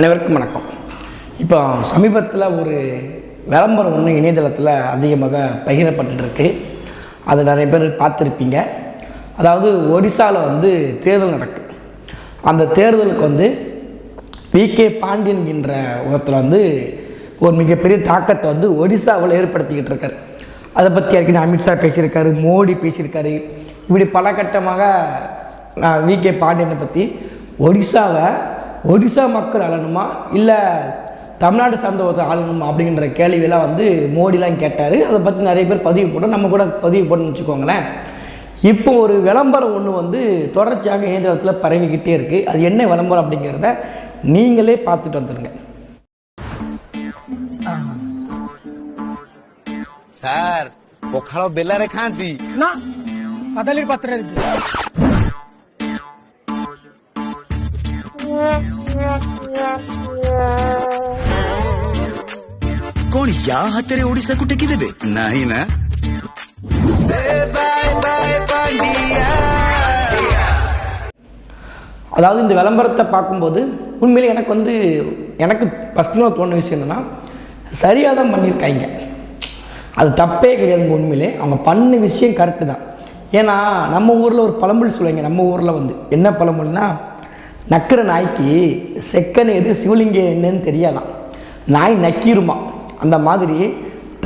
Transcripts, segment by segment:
அனைவருக்கும் வணக்கம். இப்போ சமீபத்தில் ஒரு விளம்பரம் ஒன்று இணையதளத்தில் அதிகமாக பகிரப்பட்டுருக்கு. அது நிறைய பேர் பார்த்துருப்பீங்க. அதாவது ஒடிசாவில் வந்து தேர்தல் நடக்கு. அந்த தேர்தலுக்கு வந்து வி கே பாண்டியன் என்ற ஒருத்தர் வந்து ஒரு மிகப்பெரிய தாக்கத்தை வந்து ஒடிசாவில் ஏற்படுத்திக்கிட்டு இருக்கார். அதை பற்றி ஏற்கனவே அமித்ஷா பேசியிருக்காரு மோடி பேசியிருக்காரு. இப்படி பல கட்டமாக வி கே பாண்டியனை பற்றி ஒடிசாவை ஒடிசா மக்கள் ஆளணுமா இல்லை தமிழ்நாடு சார்ந்த ஒருத்தர் ஆளணுமா அப்படிங்கிற கேள்வியெல்லாம் வந்து மோடிலாம் கேட்டார். அதை பற்றி நிறைய பேர் பதிவு போட்டோம். நம்ம கூட பதிவு போட்டோம்னு வச்சுக்கோங்களேன். இப்போ ஒரு விளம்பரம் ஒன்று வந்து தொடர்ச்சியாக இயந்திரத்தில் பரவிக்கிட்டே இருக்குது அது என்ன விளம்பரம் அப்படிங்கிறத நீங்களே பார்த்துட்டு வந்துடுங்க சார் பখাளோ பெல்லாரே காந்தி. நான் பதலிர் பத்திரம் இருக்கு. कोण या हाताने ओडिसा कुठे किती दे नाही அதாவது இந்த விளம்பரத்தை பார்க்கும்போது உண்மையில் எனக்கு வந்து எனக்கு ஃபஸ்ட்டு தோணுன விஷயம் என்னென்னா சரியாக தான் பண்ணியிருக்காங்க. அது தப்பே கிடையாதுங்க உண்மையிலே. அவங்க பண்ண விஷயம் கரெக்டு தான். ஏன்னா நம்ம ஊரில் ஒரு பழமொழி சொல்லுவாங்க நம்ம ஊரில் வந்து. என்ன பழமொழின்னா நக்கிற நாய்க்கு செக்கன் எது சிவலிங்கம் என்னன்னு தெரியாதான். நாய் நக்கிருமா. அந்த மாதிரி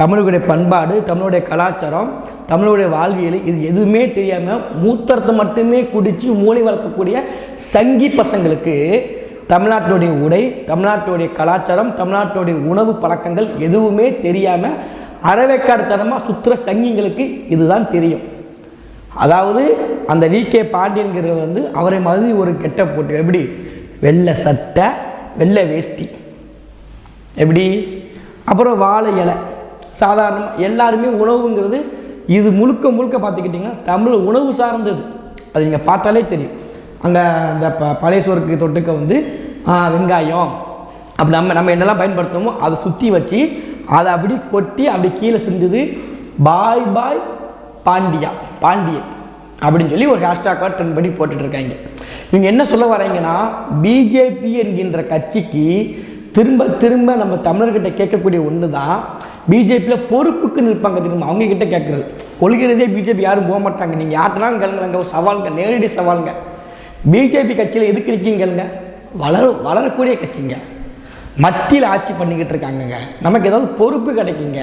தமிழுடைய பண்பாடு தமிழுடைய கலாச்சாரம் தமிழுடைய வாழ்வியல் இது எதுவுமே தெரியாமல் மூத்தரத்தை மட்டுமே குடித்து மூளை வளர்க்கக்கூடிய சங்கி பசங்களுக்கு தமிழ்நாட்டினுடைய உடை தமிழ்நாட்டுடைய கலாச்சாரம் தமிழ்நாட்டுடைய உணவு பழக்கங்கள் எதுவுமே தெரியாமல் அறவேக்காடுத்தனமாக சுற்றுற சங்கிங்களுக்கு இதுதான் தெரியும். அதாவது அந்த வி கே பாண்டியன்கிறவர் வந்து அவரை மாதிரி ஒரு கெட்ட போட்டு எப்படி? வெள்ளை சட்டை வெள்ளை வேஷ்டி. எப்படி? அப்புறம் வாழை இலை. சாதாரணமாக எல்லாருமே உணவுங்கிறது இது முழுக்க முழுக்க பார்த்துக்கிட்டிங்கன்னா தமிழ் உணவு சார்ந்தது. அது நீங்கள் பார்த்தாலே தெரியும். அங்கே அந்த ப பழைய சோறுக்கு தொட்டுக்க வந்து வெங்காயம். அப்படி நம்ம நம்ம என்னெல்லாம் பயன்படுத்தமோ அதை சுற்றி வச்சு அதை அப்படி கொட்டி அப்படி கீழே செஞ்சது பாய் பாய் பாண்டியா பாண்டியன். அப்படின்னு சொல்லி ஒரு ஹேஷ்டாக்காக ட்ரெண்ட் பண்ணி போட்டுட்ருக்காங்க. இவங்க என்ன சொல்ல வராங்கன்னா பிஜேபி என்கின்ற கட்சிக்கு திரும்ப திரும்ப நம்ம தமிழர்கிட்ட கேட்கக்கூடிய ஒன்று தான் பிஜேபியில் பொறுப்புக்கு நிற்பாங்க திரும்ப அவங்க கிட்டே கேட்குறது. கொள்கிறதே பிஜேபி யாரும் போக மாட்டாங்க. நீங்கள் யார்ட்டனாலும் கேளுங்க ஒரு சவாலுங்க நேரடி சவாலுங்க. பிஜேபி கட்சியில் எதுக்கு இருக்கீங்க கேளுங்க. வளர வளரக்கூடிய கட்சிங்க. மத்தியில் ஆட்சி பண்ணிக்கிட்டு இருக்காங்கங்க. நமக்கு ஏதாவது பொறுப்பு கிடைக்குங்க.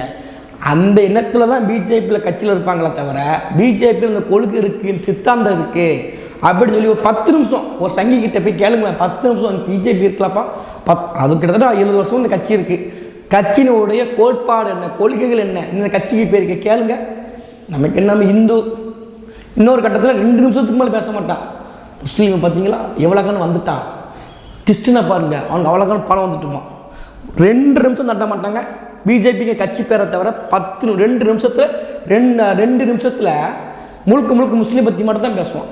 அந்த எண்ணத்தில் தான் பிஜேபியில் கட்சியில் இருப்பாங்களே தவிர பிஜேபியில் இந்த கொள்கை இருக்குது சித்தாந்தம் இருக்குது அப்படின்னு சொல்லி ஒரு பத்து நிமிஷம் ஒரு சங்கி கிட்ட போய் கேளுங்க பத்து நிமிஷம் பிஜேபி இருக்கலாப்பா? பத் அது கிட்டத்தட்ட எழுபது வருஷம் இந்த கட்சி இருக்குது கட்சியினுடைய கோட்பாடு என்ன கொள்கைகள் என்ன இந்த கட்சிக்கு பேர் இருக்கு கேளுங்க. நமக்கு என்ன இந்து. இன்னொரு கட்டத்தில் ரெண்டு நிமிஷத்துக்கு மேலே பேச மாட்டான் முஸ்லீம் பார்த்தீங்களா? எவ்வளோக்கான வந்துட்டான். கிறிஸ்டினை பாருங்கள் அவனுக்கு அவ்வளோக்கான பணம் வந்துட்டுமா. ரெண்டு நிமிஷம் தட்ட மாட்டாங்க. பிஜேபிங்க கட்சி பேரை தவிர பத்து ரெண்டு நிமிஷத்தில் ரெண்டு ரெண்டு நிமிஷத்தில் முழுக்க முழுக்க முஸ்லீம் பற்றி மட்டும் தான் பேசுவோம்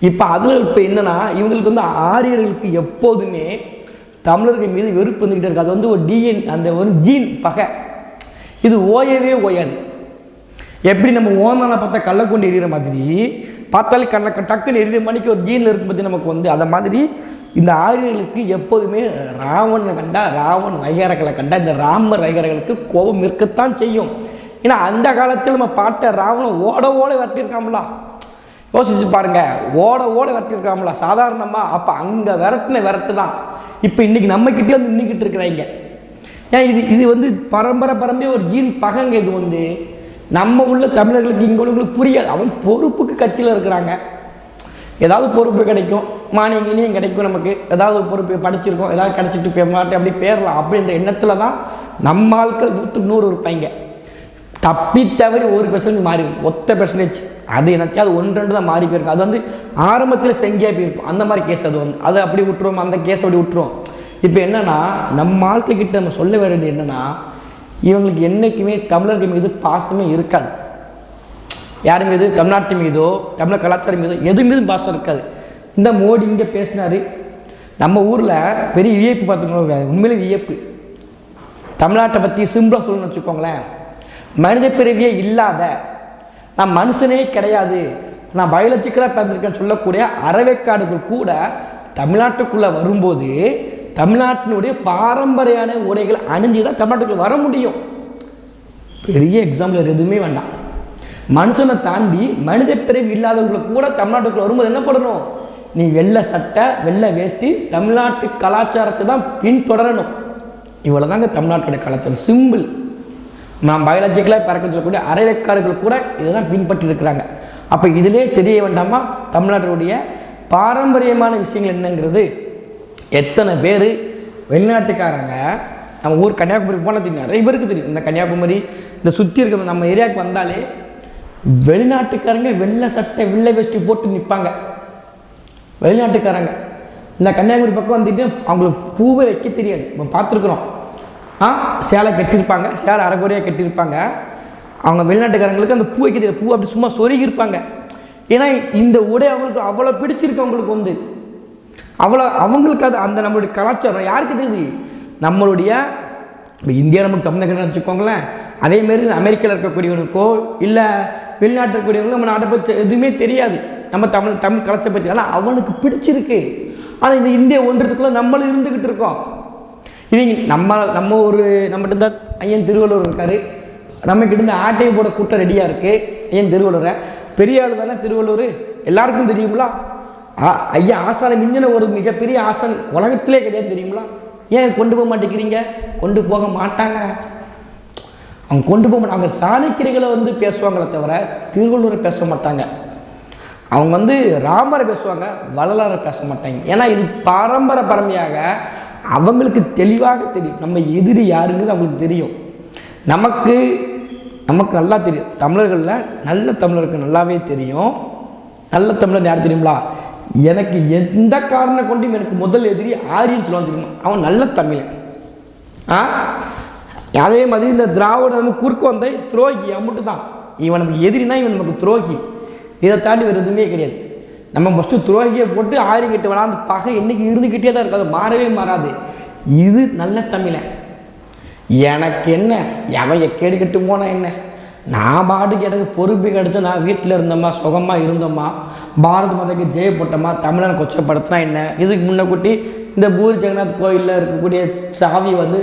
இப்போ அதில் இப்போ என்னன்னா இவங்களுக்கு வந்து ஆரியர்களுக்கு எப்போதுமே தமிழர்கள் மீது வெறுப்பு வந்துக்கிட்டே இருக்கு. அது வந்து ஒரு டிஎன் அந்த ஒரு ஜீன் பகை. இது ஓயவே ஓயாது. எப்படி நம்ம ஓனால பார்த்தா கல்லை கொண்டு எரியிற மாதிரி பார்த்தாலே கண்ண டக்குன்னு எரியிற மணிக்கு ஒரு ஜீனில் இருக்கும் பற்றி நமக்கு வந்து அதை மாதிரி இந்த ஆரியர்களுக்கு எப்போதுமே ராவணனை கண்டா ராவன் வைகரகளை கண்டா இந்த ராமர் வைகரகளுக்கு கோபம் இருக்கத்தான் செய்யும். ஏன்னா அந்த காலத்தில் நம்ம பாட்ட ராவணன் ஓட ஓட விரட்டியிருக்காங்களா யோசிச்சு பாருங்க ஓட ஓட விரட்டியிருக்காங்களா சாதாரணமாக அப்போ அங்கே விரட்டின விரட்டு தான். இப்போ இன்னைக்கு நம்மக்கிட்டே வந்து நின்றுக்கிட்டு இருக்கிறாங்க. ஏன் இது இது வந்து பரம்பரை பரம்பரை ஒரு ஜீன் பகங்க இது வந்து. நம்ம உள்ள தமிழர்களுக்கு இங்கே உள்ளவங்களுக்கு புரியாது. அவன் பொறுப்புக்கு கட்சியில் இருக்கிறாங்க. ஏதாவது பொறுப்பு கிடைக்கும். மானியம் கீனியம் கிடைக்கும் நமக்கு. ஏதாவது ஒரு பொறுப்பு படிச்சிருக்கோம் ஏதாவது கிடச்சிட்டு போய் மாட்டேன் அப்படி பேரலாம். அப்படின்ற எண்ணத்தில் தான் நம்ம ஆட்கள் நூற்றுக்கு நூறு இருப்பாங்க. தப்பி தவறி ஒரு பெர்சன்ட் மாறி இருக்கும். ஒத்த பெர்சன்டேஜ் அது எனக்காவது ஒன்று ரெண்டு தான் மாறி போயிருக்கும். அது வந்து ஆரம்பத்தில் செங்கியாக போயிருக்கும். அந்த மாதிரி கேஸ் அது வந்து அதை அப்படி விட்டுருவோம்? அந்த கேஸ் அப்படி விட்டுருவோம். இப்போ என்னென்னா நம்ம ஆட்கள்கிட்ட நம்ம சொல்ல வேண்டியது என்னென்னா இவங்களுக்கு என்றைக்குமே தமிழர்கள் மீது பாசமே இருக்காது. யார் மீது? தமிழ்நாட்டு மீதோ தமிழர் கலாச்சாரம் மீதோ எது மீதும் பாசம் இருக்காது. இந்த மோடி இங்கே பேசினார். நம்ம ஊரில் பெரிய வியப்பு பார்த்துக்கணும் உண்மையிலே வியப்பு. தமிழ்நாட்டை பற்றி சிம்பிளாக சொல்லணும்னு வச்சுக்கோங்களேன். மனித பிறவியே இல்லாத நான் மனுஷனே கிடையாது நான் பயாலஜிக்கலாக பிறந்திருக்கேன்னு சொல்லக்கூடிய அறவைக்காடுகள் கூட தமிழ்நாட்டுக்குள்ளே வரும்போது தமிழ்நாட்டினுடைய பாரம்பரியான உடைகளை அணிஞ்சு தான் தமிழ்நாட்டுக்குள்ள வர முடியும். பெரிய எக்ஸாம்பிள் எதுவுமே வேண்டாம். மனுஷனை தாண்டி மனித பிறவி இல்லாதவங்களை கூட தமிழ்நாட்டுக்குள்ளே வரும்போது என்ன பண்ணணும்? நீ வெள்ளை சட்டை வெள்ளை வேஷ்டி தமிழ்நாட்டு கலாச்சாரத்தை தான் பின்தொடரணும். இவ்வளோ தாங்க தமிழ்நாட்டுடைய கலாச்சாரம். சிம்பிள் நான் பயாலஜிக்கலாக பிறக்க சொல்லக்கூடிய அரைவேக்காடுகள் கூட இதை தான் பின்பற்றி இருக்கிறாங்க அப்போ இதிலே தெரிய வேண்டாமா? தமிழ்நாட்டினுடைய பாரம்பரியமான விஷயங்கள் என்னங்கிறது? எத்தனை பேர்? வெளிநாட்டுக்காரங்க நம்ம ஊர் கன்னியாகுமரி போனால் தெரியும். நிறைய பேருக்கு தெரியும். இந்த கன்னியாகுமரி இந்த சுற்றி இருக்கிற நம்ம ஏரியாவுக்கு வந்தாலே வெளிநாட்டுக்காரங்க வெள்ளை சட்டை வெள்ளை வேஷ்டி போட்டு நிற்பாங்க வெளிநாட்டுக்காரங்க. இந்த கன்னியாகுமரி பக்கம் வந்துட்டு அவங்களுக்கு பூவை வைக்க தெரியாது. நம்ம பார்த்துருக்குறோம். ஆ சேலை கட்டியிருப்பாங்க. சேலை அரைக்குறையாக கட்டியிருப்பாங்க. அவங்க வெளிநாட்டுக்காரங்களுக்கு அந்த பூ வைக்க தெரியாது. பூ அப்படி சும்மா சொருகியிருப்பாங்க. ஏன்னா இந்த உடை அவங்களுக்கு அவ்வளோ பிடிச்சிருக்கு அவங்களுக்கு வந்து. அவ்வளோ அவங்களுக்கு அது அந்த நம்மளுடைய கலாச்சாரம். யாருக்கு தெரியுது? நம்மளுடைய இப்போ இந்தியா நமக்கு தமிழகம்னு வச்சுக்கோங்களேன். அதேமாரி அமெரிக்காவில் இருக்கக்கூடியவனுக்கோ இல்லை வெளிநாட்டில் இருக்கக்கூடியவங்களும் நம்ம நாட்டை பற்றி எதுவுமே தெரியாது. நம்ம தமிழ் தமிழ் கலாச்சாரம் பற்றி ஆனால் அவனுக்கு பிடிச்சிருக்கு. ஆனால் இந்த இந்திய ஒன்றத்துக்குள்ளே நம்மளும் இருந்துக்கிட்டு இருக்கோம். இவங்க நம்ம நம்ம ஒரு நம்மகிட்ட தான் ஐயன் திருவள்ளுவர் இருக்காரு. நம்ம இருந்து ஆட்டையை போட கூட்டம் ரெடியாக இருக்குது ஐயன் திருவள்ளுவரை. பெரிய ஆள் தானே திருவள்ளுவர்? எல்லாருக்கும் தெரியுங்களா ஆ- ஐயா ஆசான மிஞ்சின ஒரு மிகப்பெரிய ஆசான் உலகத்திலே கிடையாது தெரியுங்களா ஏன் கொண்டு போக மாட்டேங்கிறீங்க? கொண்டு போக மாட்டாங்க. அவங்க கொண்டு போக மாட்டாங்க. அவங்க சாணக்கிரிகளை வந்து பேசுவாங்களே தவிர திருவள்ளுவரை பேச மாட்டாங்க. அவங்க வந்து ராமரை பேசுவாங்க வள்ளலாரை பேச மாட்டாங்க. ஏன்னா இது பரம்பரை பரமையாக அவங்களுக்கு தெளிவாக தெரியும். நம்ம எதிரி யாருங்கிறது அவங்களுக்கு தெரியும். நமக்கு நமக்கு நல்லா தெரியும். தமிழர்களில் நல்ல தமிழருக்கு நல்லாவே தெரியும். நல்ல தமிழர் யார் தெரியுங்களா? எனக்கு எந்த காரணம் கொண்டும் எனக்கு முதல் எதிரி ஆரியன் சொல்லுவான் தெரியுமா? அவன் நல்ல தமிழன். ஆ? அதே மாதிரி இந்த திராவிட குறுக்கு வந்த துரோகி மட்டும் தான். இவன் நமக்கு எதிரினா இவன் நமக்கு துரோகி. இதை தாண்டி வேறு எதுவுமே கிடையாது. நம்ம ஃபஸ்ட்டு துரோகியை போட்டு ஆயிரம் கிட்ட அந்த பகை என்றைக்கு இருந்துக்கிட்டே தான் இருக்காது. மாறவே மாறாது. இது நல்ல தமிழன் எனக்கு என்ன? எவன் கேடுக்கிட்டு போனால் என்ன? நான் பாட்டுக்கு எனக்கு பொறுப்பு கிடச்சி நான் வீட்டில் இருந்தோமா? சுகமாக இருந்தோமா? பாரத மாதாக்கு ஜெயப்பட்டோமா தமிழனை கொச்சப்படுத்தினா என்ன? இதுக்கு முன்னக்கூட்டி இந்த பூரி ஜெகநாத் கோயிலில் இருக்கக்கூடிய சாவி வந்து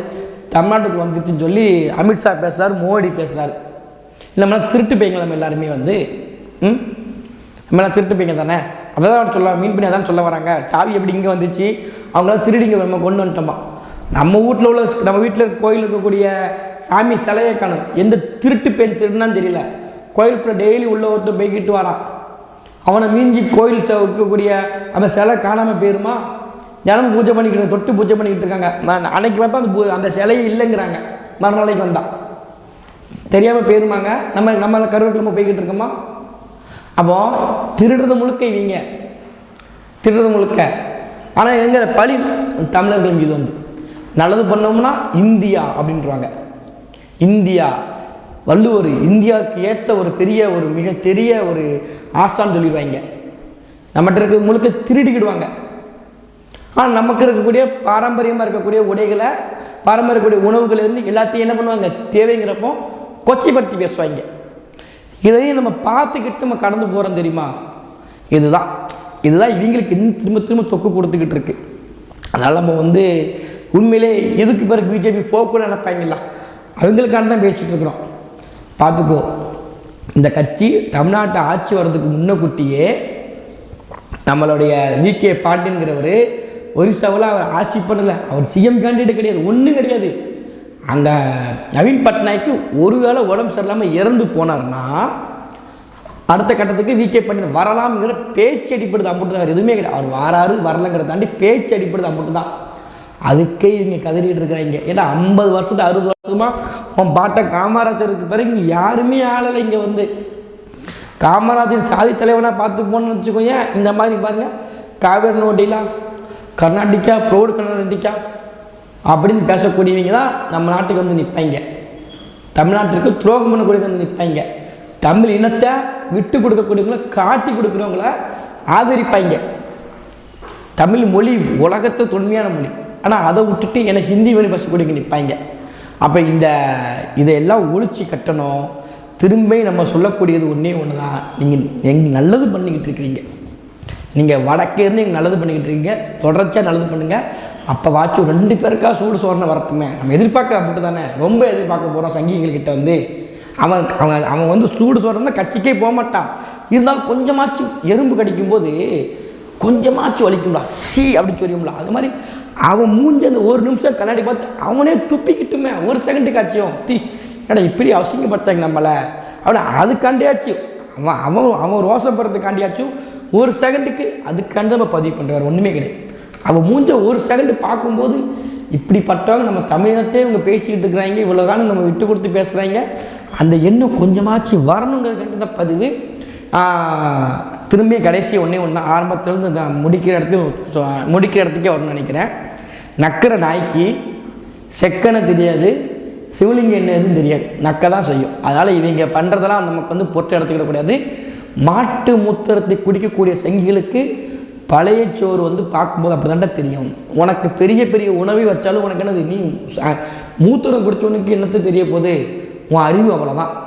தமிழ்நாட்டுக்கு வந்துச்சுன்னு சொல்லி அமித்ஷா பேசுகிறார் மோடி பேசுகிறார் நம்மளாம் திருட்டு பையங்க நம்ம எல்லாருமே வந்து ம்? மேலே திருட்டு தானே? அதை தான் சொல்ல மீன் பண்ணி அதான் சொல்ல வராங்க. சாவி எப்படி இங்கே வந்துச்சு? அவங்களாம் திருடிங்க நம்ம கொண்டு வந்துட்டோமா? நம்ம வீட்டில் உள்ள நம்ம வீட்டில் கோயில் இருக்கக்கூடிய சாமி சிலையை காணும். எந்த திருட்டு பெண் திருடுனான்னு தெரியல. கோயிலுக்குள்ள டெய்லி உள்ள ஒருத்தர் போய்கிட்டு வரான். அவனை மீஞ்சி கோயில் இருக்கக்கூடிய அந்த சிலை காணாமல் போயிருமா? தினமும் பூஜை பண்ணிக்கிட்டு தொட்டு பூஜை பண்ணிக்கிட்டு இருக்காங்க. நான் அன்னைக்கு பார்த்தா அந்த பூ- அந்த சிலையே இல்லைங்கிறாங்க. மறுநாளைக்கு வந்தான் தெரியாமல் போயிருமாங்க? நம்ம நம்ம கருவக்கிழமை போய்கிட்டு இருக்கோமா? அப்போ திருடுறது முழுக்க இவங்க. திருடுறது முழுக்க. ஆனால் எங்க பழி தமிழர்கள் மீது வந்து. நல்லது பண்ணோம்னா இந்தியா அப்படின்றாங்க. இந்தியா. வள்ளுவர் இந்தியாவுக்கு ஏற்ற ஒரு பெரிய ஒரு மிக பெரிய ஒரு ஆசான்னு சொல்லிடுவாங்க. நம்மகிட்ட இருக்க முழுக்க திருடிக்கிடுவாங்க. ஆனால் நமக்கு இருக்கக்கூடிய பாரம்பரியமாக இருக்கக்கூடிய உடைகளை பாரம்பரியக்கூடிய உணவுகள் இருந்து எல்லாத்தையும் என்ன பண்ணுவாங்க? தேவைங்கிறப்போ கொச்சைப்படுத்தி பேசுவாங்க. இதையும் நம்ம பார்த்துக்கிட்டு நம்ம கடந்து போகிறோம் தெரியுமா? இதுதான். இதுதான் இவங்களுக்கு இன்னும் திரும்ப திரும்ப தொக்கு கொடுத்துக்கிட்டு இருக்கு. அதனால் நம்ம வந்து உண்மையிலே எதுக்கு பிறகு பிஜேபி போகக்கூட நினைப்பாங்களா? அவங்களுக்கான தான் பேசிகிட்டு இருக்கிறோம். பார்த்துக்கோ. இந்த கட்சி தமிழ்நாட்டை ஆட்சி வர்றதுக்கு முன்னக்கூட்டியே நம்மளுடைய வி. கே. பாண்டியன்கிறவர் ஒரிசாவில் அவர் ஆட்சி பண்ணலை. அவர் சிஎம் கேண்டிடேட் கிடையாது. ஒன்றும் கிடையாது. அந்த நவீன் பட்நாயக்கு ஒருவேளை உடம்பு சரியில்லாமல் இறந்து போனார்னா அடுத்த கட்டத்துக்கு விகே பண்ணி வரலாம்ங்கிற பேச்சு அடிப்படுது அம்புட்டு தான். எதுவுமே கிடையாது. அவர் வாராரு வரலங்கிறத தாண்டி பேச்சு அடிப்படுது அம்புட்டு தான். அதுக்கே இவங்க கதறிட்டு இருக்கிறாங்க. ஏன்னா ஐம்பது வருஷத்து அறுபது வருஷமா உன் பாட்டை காமராஜருக்கு பிறகு இங்கே யாருமே ஆளலை இங்கே வந்து. காமராஜர் சாதி தலைவனாக பார்த்து போகணும்னு வச்சுக்கோங்க இந்த மாதிரி பாருங்க. காவேரி நோட்டிலாம் கர்நாடிகா ப்ரோடு கர்நாடிகா அப்படின்னு பேசக்கூடியவங்க தான் நம்ம நாட்டுக்கு வந்து நிற்பாங்க தமிழ்நாட்டிற்கு துரோகம் பண்ணக்கூடியவங்க வந்து நிற்பாங்க தமிழ் இனத்தை விட்டு கொடுக்கக்கூடியவங்கள காட்டி கொடுக்குறவங்கள ஆதரிப்பாங்க தமிழ் மொழி உலகத்தை தொன்மையான மொழி. ஆனால் அதை விட்டுட்டு எனக்கு ஹிந்தி மொழி பேசக்கூடியவங்க நிற்பாங்க அப்போ இந்த இதையெல்லாம் ஒழிச்சு கட்டணும். திரும்ப நம்ம சொல்லக்கூடியது ஒன்றே ஒன்று தான் நீங்கள் எங்க நல்லது பண்ணிக்கிட்டு இருக்கிறீங்க. நீங்கள் வடக்கேருந்து இருந்து நல்லது பண்ணிக்கிட்டு இருக்கீங்க. தொடர்ச்சியாக நல்லது பண்ணுங்கள் அப்போ வாச்சும் ரெண்டு பேருக்கா சூடு சோறுன்னு வரட்டுமே. நம்ம எதிர்பார்க்க அப்படி தானே. ரொம்ப எதிர்பார்க்க போகிறோம் சங்கிகள்கிட்ட வந்து. அவன் அவன் அவன் வந்து சூடு சோறுன்னா கட்சிக்கே போக மாட்டான். இருந்தாலும் கொஞ்சமாச்சும் எறும்பு கடிக்கும்போது கொஞ்சமாச்சும் வலிக்கும்ல சி அப்படின்னு சொல்லியும்ல அது மாதிரி அவன் மூஞ்சி அந்த ஒரு நிமிஷம் கண்ணாடி பார்த்து அவனே துப்பிக்கிட்டுமே. ஒரு செகண்டுக்கு ஆச்சியும் தி ஏடா இப்படி அவசியப்படுத்தாங்க நம்மளை? அவனை அதுக்காண்டியாச்சும் அவன் அவன் அவன் ரோசப்படுறதுக்காண்டியாச்சும் ஒரு செகண்டுக்கு அதுக்காண்டி நம்ம பதிவு பண்ணுறாரு ஒன்றுமே கிடையாது. அவள் மூஞ்ச ஒரு செகண்டு பார்க்கும்போது இப்படிப்பட்டவங்க நம்ம தமிழினத்தே இவங்க பேசிக்கிட்டு இருக்கிறாங்க இவ்வளோ காலம் நம்ம விட்டு கொடுத்து பேசுகிறாங்க அந்த எண்ணம் கொஞ்சமாச்சும் வரணுங்கிறதுக்காண்டி தான் பதிவு திரும்பி கடைசி ஒன்றே ஒன்று ஆரம்பத்துலேருந்து நான் முடிக்கிற இடத்துக்கு முடிக்கிற இடத்துக்கே வரணும்னு நினைக்கிறேன். நக்கிற நாய்க்கு செக்கனை தெரியாது சிவலிங்கம் என்ன எதுவும் தெரியாது. நக்க தான் செய்யும். அதனால் இவங்க பண்ணுறதெல்லாம் நமக்கு வந்து பொட்டு எடுத்துக்கிடக்கூடாது மாட்டு மூத்திரத்தை குடிக்கக்கூடிய சங்கிகளுக்கு பழைய சோறு வந்து பார்க்கும்போது அப்படி தெரியும். உனக்கு பெரிய பெரிய உணவை வச்சாலும் உனக்கு என்னது? நீ ச- மூத்திரம் குடிச்சவனுக்கு என்னத்தை தெரிய போகுது? உன் அறிவு அவ்வளோதான்